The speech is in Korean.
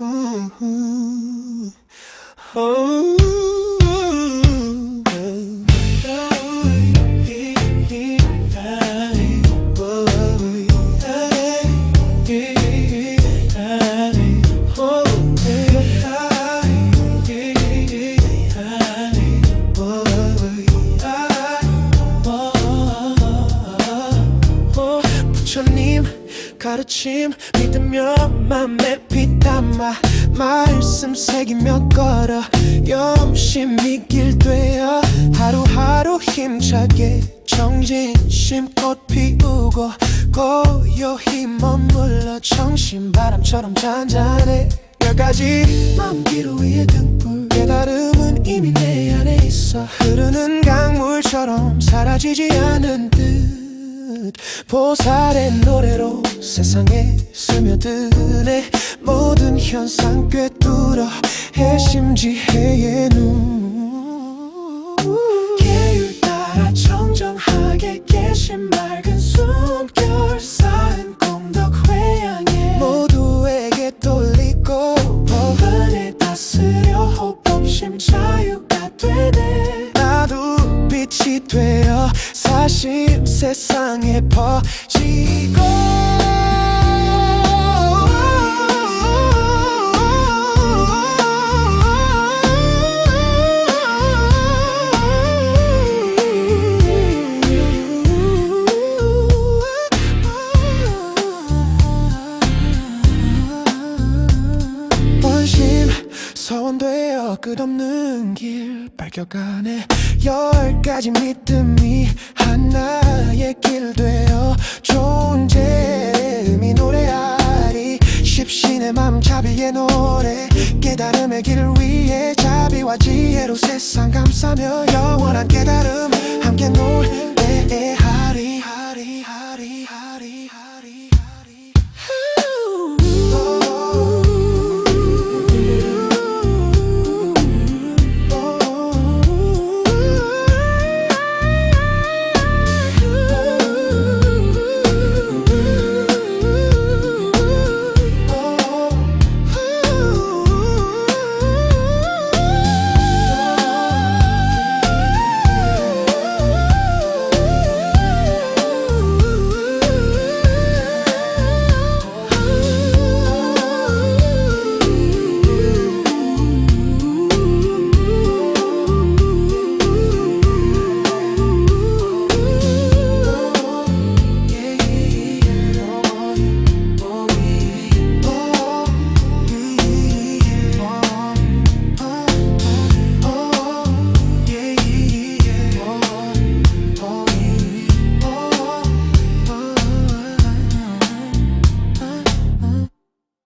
Oh. oh, oh. 가르침 믿으며 맘에 피담아 말씀 새기며 걸어 염심이 길되어 하루하루 힘차게 정진심꽃 피우고 고요히 머물러 정신바람처럼 잔잔해 열 가지 마음기로 위에 등불 깨달음은 이미 내 안에 있어 흐르는 강물처럼 사라지지 않은 듯 보살의 노래로 세상에 스며드네. 모든 현상 꿰뚫어 해심지혜의 눈 세상에 퍼지고 끝없는 길 밝혀가네. 열 가지 믿음이 하나의 길 되어 존재음이 노래하리. 십신의 맘 자비의 노래 깨달음의 길 위에 자비와 지혜로 세상 감싸며 영원한 깨달음